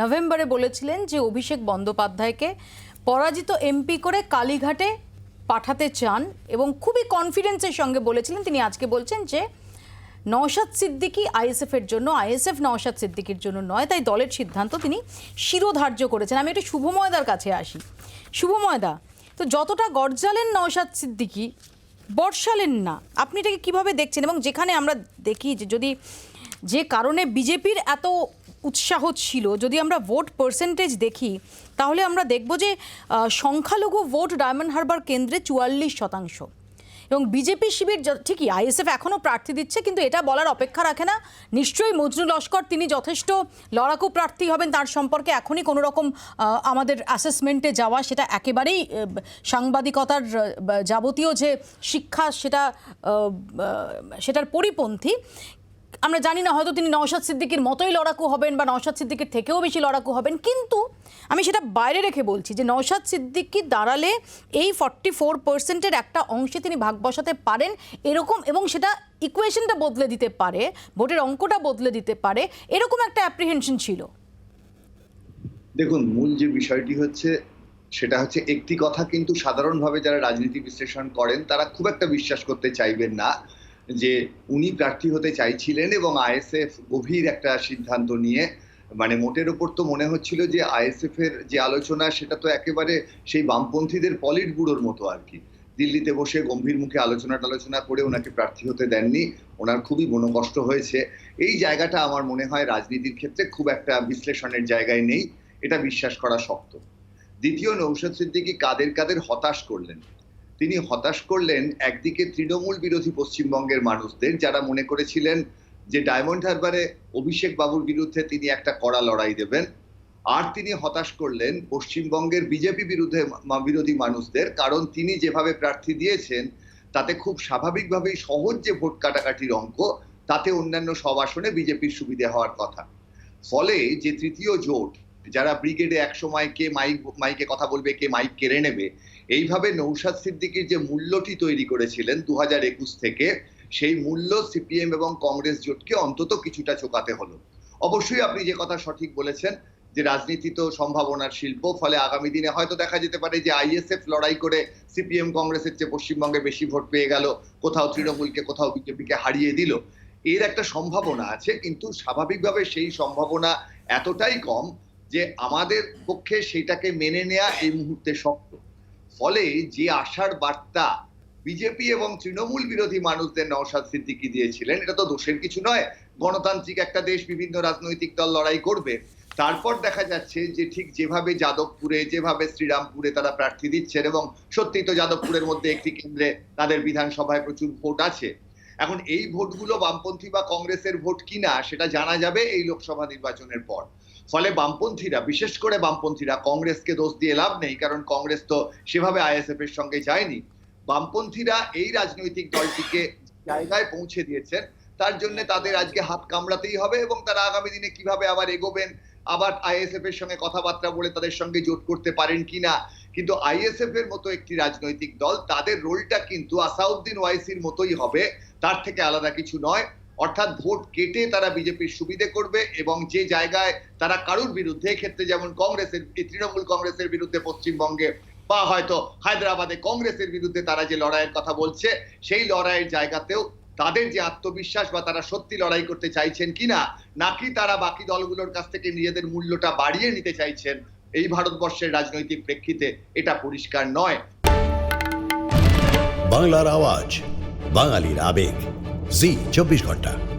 নভেম্বরে বলেছিলেন যে অভিষেক বন্দ্যোপাধ্যায়কে পরাজিত এমপি করে কালীঘাটে পাঠাতে চান এবং খুবই কনফিডেন্সের সঙ্গে বলেছিলেন। তিনি আজকে বলছেন যে নওশাদ সিদ্দিকী আইএসএফের জন্য, আইএসএফ নওশাদ সিদ্দিকির জন্য নয়, তাই দলের সিদ্ধান্ত তিনি শিরোধার্য করেছেন। আমি একটু শুভময়দার কাছে আসি। শুভময়দা, তো যতটা গরজালেন নওশাদ সিদ্দিকী, বর্ষালেন না। আপনি এটাকে কীভাবে দেখছেন? এবং যেখানে আমরা দেখি যে যদি যে কারণে বিজেপির এত উৎসাহ ছিল, যদি আমরা ভোট পার্সেন্টেজ দেখি, তাহলে আমরা দেখব যে সংখ্যালঘু ভোট ডায়মন্ড হারবার কেন্দ্রে চুয়াল্লিশ শতাংশ। এবং বিজেপি শিবির ঠিকই আইএসএফ এখনও প্রার্থী দিচ্ছে, কিন্তু এটা বলার অপেক্ষা রাখে না। নিশ্চয়ই মজরুল লস্কর, তিনি যথেষ্ট লড়াকু প্রার্থী হবেন, তার সম্পর্কে এখনই কোনো রকম আমাদের অ্যাসেসমেন্টে যাওয়া সেটা একেবারেই সাংবাদিকতার যাবতীয় যে শিক্ষা, সেটা সেটার পরিপন্থী। আমরা জানি না, হয়তো তিনি নওশাদ সিদ্দিকির মতোই লড়াকু হবেন বা নওশাদ সিদ্দিকির থেকেও বেশি লড়াকু হবেন। কিন্তু আমি সেটা বাইরে রেখে বলছি যে নওশাদ সিদ্দিকি দাঁড়ালে এই ফর্টি ফোর পার্সেন্টের একটা অংশে তিনি ভাগ বসাতে পারেন এরকম, এবং সেটা ইকুয়েশনটা বদলে দিতে পারে, ভোটের অঙ্কটা বদলে দিতে পারে, এরকম একটা অ্যাপ্রিহেনশন ছিল। দেখুন, মূল যে বিষয়টি হচ্ছে, সেটা হচ্ছে একটি কথা কিন্তু সাধারণভাবে যারা রাজনীতি বিশ্লেষণ করেন, তারা খুব একটা বিশ্বাস করতে চাইবেন না। যে উনি প্রার্থী হতে চাইছিলেন এবং আইএসএফ গভীর একটা সিদ্ধান্ত নিয়ে মানে মোটের ওপর তো মনে হচ্ছিল যে আইএসএফ এর যে আলোচনা, সেটা তো একেবারে সেই বামপন্থীদের পলিট ব্যুরোর মতো আর কি। দিল্লিতে বসে গম্ভীর মুখে আলোচনা টালোচনা করে ওনাকে প্রার্থী হতে দেননি। ওনার খুবই মনোকষ্ট হয়েছে। এই জায়গাটা আমার মনে হয় রাজনীতির ক্ষেত্রে খুব একটা বিশ্লেষণের জায়গায় নেই। এটা বিশ্বাস করা শক্ত। দ্বিতীয় নৌশাদ সিদ্দিকী কাদের কাদের হতাশ করলেন? তিনি হতাশ করলেন একদিকে তৃণমূল বিরোধী পশ্চিমবঙ্গের মানুষদের, যারা মনে করেছিলেন যে ডায়মন্ড হারবারে অভিষেক বাবুর বিরুদ্ধে তিনি একটা কড়া লড়াই দেবেন, আর তিনি হতাশ করলেন পশ্চিমবঙ্গের বিজেপি বিরুদ্ধে বিরোধী মানুষদের, কারণ তিনি যেভাবে প্রার্থী দিয়েছেন, তাতে খুব স্বাভাবিকভাবেই সহজ যে ভোট কাটাকাটির অঙ্ক, তাতে অন্যান্য সব আসনে বিজেপির সুবিধে হওয়ার কথা। ফলে যে তৃতীয় জোট, যারা ব্রিগেডে এক সময় কে মাইক, মাইকে কথা বলবে, কে মাইক কেড়ে নেবে এইভাবে নৌশাদ সিদ্দিকীর যে মূল্যটি তৈরি করেছিলেন দু হাজার একুশ থেকে, সেই মূল্য সিপিএম এবং কংগ্রেস জোটকে অন্তত কিছুটা চোকাতে হলো। অবশ্যই আপনি যে কথা সঠিক বলেছেন, যে রাজনীতি তো সম্ভাবনার শিল্প, ফলে আগামী দিনে হয়তো দেখা যেতে পারে যে আইএসএফ লড়াই করে সিপিএম কংগ্রেসের চেয়ে পশ্চিমবঙ্গে বেশি ভোট পেয়ে গেল, কোথাও তৃণমূলকে, কোথাও বিজেপিকে হারিয়ে দিল। এর একটা সম্ভাবনা আছে, কিন্তু স্বাভাবিকভাবে সেই সম্ভাবনা এতটাই কম যে আমাদের পক্ষে সেটাকে মেনে নেয়া এই মুহূর্তে শক্ত ফলে যে আশার বার্তা বিজেপি এবং তৃণমূল বিরোধী মানুষদের নওশাদ সিদ্দিকি দিয়েছিলেন, এটা তো দোষের কিছু নয়। গণতান্ত্রিক একটা দেশ, বিভিন্ন রাজনৈতিক দল লড়াই করবে। তারপর দেখা যাচ্ছে যে ঠিক যেভাবে যাদবপুরে, যেভাবে শ্রীরামপুরে তারা প্রার্থী দিচ্ছেন এবং সত্যি তো যাদবপুরের মধ্যে একটি কেন্দ্রে তাদের বিধানসভায় প্রচুর ভোট আছে। এখন এই ভোটগুলো বামপন্থী বা কংগ্রেসের ভোট কিনা, সেটা জানা যাবে এই লোকসভা নির্বাচনের পর। ফলে বামপন্থীরা, বিশেষ করে বামপন্থীরা কংগ্রেসকে দোষ দিয়ে লাভ নেই, কারণ কংগ্রেস তো সেভাবে আইএসএফ এর সঙ্গে যায়নি। বামপন্থীরা এই রাজনৈতিক দলটিকে জায়গায় পৌঁছে দিয়েছেন, তার জন্য তাদের আজকে হাত কামড়াতেই হবে এবং তারা আগামী দিনে কীভাবে আবার এগোবেন, আবার আইএসএফ এর সঙ্গে কথাবার্তা বলে তাদের সঙ্গে জোট করতে পারেন কিনা, কিন্তু আইএসএফ এর মতো একটি রাজনৈতিক দল তাদের রোলটা কিন্তু আসাউদ্দিন ওয়াইসির মতোই হবে, তার থেকে আলাদা কিছু নয়। অর্থাৎ ভোট কেটে তারা বিজেপির সুবিধে করবে এবং যে জায়গায় তারা কারুর বিরুদ্ধে ক্ষেত্রে যেমন কংগ্রেসের তৃণমূল কংগ্রেসের বিরুদ্ধে পশ্চিমবঙ্গে বা হয়তো হায়দ্রাবাদে কংগ্রেসের বিরুদ্ধে তারা যে লড়াইয়ের কথা বলছে, সেই লড়াইয়ের জায়গাতেও তাদের যে আত্মবিশ্বাস বা তারা সত্যি লড়াই করতে চাইছেন কিনা, নাকি তারা বাকি দলগুলোর কাছ থেকে নিজেদের মূল্যটা বাড়িয়ে নিতে চাইছেন, এই ভারতবর্ষের রাজনৈতিক প্রেক্ষিতে এটা পরিষ্কার নয়। বাংলার আওয়াজ, বাঙালির আবেগ। জি চব্বিশ ঘণ্টা।